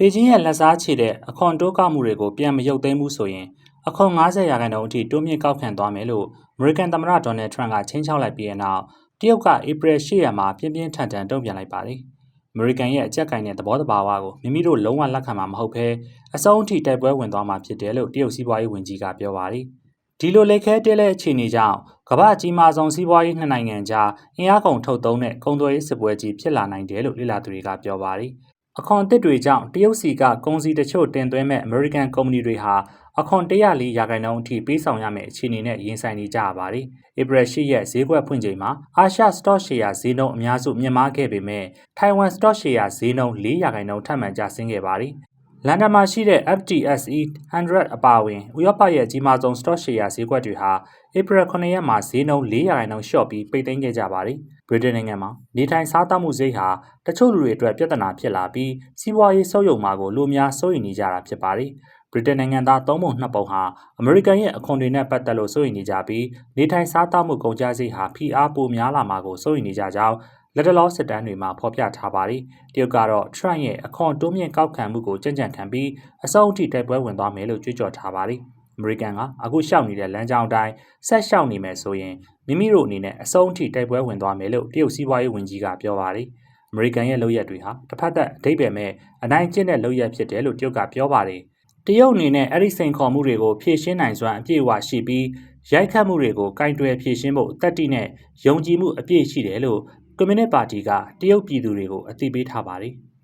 ပေကျင်းရဲ့လက်စားချေတဲ့အခွန်တိုးကောက်မှုတွေကိုပြန်မရုပ်သိမ်းဘူးဆိုရင်အခွန်90ရာခိုင်နှုန်းအထိတိုးမြင့်ကောက်ခံသွားမယ်လို့အမေရိကန်သမ္မတဒေါ်နယ်ထရန့်ကချင်းချောက်လိုက်ပြီးတဲ့နောက်တရုတ်ကဧပြီ10ရက်မှာပြင်းပြင်းထန်ထန်တုံ့ပြန်လိုက်ပါတယ်။အမေရိကန်ရဲ့အကြက်ကင်တဲ့သဘောတဘာဝကိုမိမိတို့လုံးဝလက်ခံမှာမဟုတ်ဘဲအစုံအထိတိုက်ပွဲဝင်သွားမှာဖြစ်တယ်လို့တရုတ်စီးပွားရေးဝန်ကြီးကပြောပါတယ်။ဒီလိုလက်ခဲတဲတဲ့အခြေအနေကြောင့်ကမ္ဘာအကြီးမားဆုံးစီးပွားရေးနှစ်နိုင်ငံကြားအင်အားကုန်ထုတ်သုံးတဲ့ကုန်သွယ်ရေးစစ်ပွဲကြီးဖြစ်လာနိုင်တယ်လို့လေ့လာသူတွေကပြောပါတယ်။ အခွန်အသစ်တွေကြောင့်တရုတ်စီကကုန်စည်တချို့တင်သွင်းမဲ့အမေရိကန်ကုမ္ပဏီတွေဟာအခွန်104ရာခိုင်နှုန်းအထိပေးဆောင်ရမယ့်အခြေအနေနဲ့ရင်ဆိုင်နေကြရပါတယ်။ဧပြီ10ရက်ဈေးကွက်ဖွင့်ချိန်မှာအာရှ stock share ဈေးနှုန်းအများစုမြင့်မားခဲ့ပေမဲ့ Taiwan stock share ဈေးနှုန်း4ရာခိုင်နှုန်းထပ်မံကျဆင်းခဲ့ပါတယ်။ လန်ဒန်မှာရှိတဲ့ FTSE 100အပါအဝင်ဥရောပရဲ့အကြီးမားဆုံး stock share ဈေးကွက်တွေဟာဧပြီ9ရက်မှာဈေးနှုန်း400ရာခိုင်နှုန်းလျှော့ပြီးပိတ်သိမ်းခဲ့ကြပါတယ်။ဗြိတိန်နိုင်ငံမှာနေထိုင်စားသောက်မှုဈေးဟာတချို့လူတွေအတွက်ပြဿနာဖြစ်လာပြီးစီးပွားရေးဆုပ်ယုပ်မှာကိုလူအများစိုးရိမ်နေကြတာဖြစ်ပါတယ်။ဗြိတိန်နိုင်ငံသားသုံးပုံနှစ်ပုံဟာအမေရိကန်ရဲ့အခွန်တွေနဲ့ပတ်သက်လို့စိုးရိမ်နေကြပြီးနေထိုင်စားသောက်မှုကုန်ကျစရိတ်ဟာဖိအားပိုများလာမှာကိုစိုးရိမ်နေကြကြောင်း လက်တလောစစ်တမ်းတွေမှာဖော်ပြထားပါတယ်။တရုတ်ကတော့ Trump ရဲ့အခွန်တိုးမြင့်ကောက်ခံမှုကိုကြံ့ကြံ့ခံပြီးအစုံအထိတိုက်ပွဲဝင်သွားမယ်လို့ကြွေးကြော်ထားပါတယ်။အမေရိကန်ကအခုရှောက်နေတဲ့လမ်းကြောင်းအတိုင်းဆက်ရှောက်နေမယ်ဆိုရင်မိမိတို့အနေနဲ့အစုံအထိတိုက်ပွဲဝင်သွားမယ်လို့တရုတ်စီးပွားရေးဝန်ကြီးကပြောပါတယ်။အမေရိကန်ရဲ့လုပ်ရက်တွေဟာတစ်ဖက်သက်အဓိပ္ပာယ်မဲ့အနိုင်ကျင့်တဲ့လုပ်ရက်ဖြစ်တယ်လို့တရုတ်ကပြောပါတယ်။တရုတ်အနေနဲ့အဲ့ဒီစိန်ခေါ်မှုတွေကိုဖြေရှင်းနိုင်စွမ်းအပြည့်အဝရှိပြီးရိုက်ခတ်မှုတွေကိုကင်တွယ်ဖြေရှင်းဖို့တတ်တိနဲ့ယုံကြည်မှုအပြည့်ရှိတယ်လို့ ကွန်မြူနစ်ပါတီကတရုတ်ပြည်သူတွေကိုအသိပေးထားပါတယ်။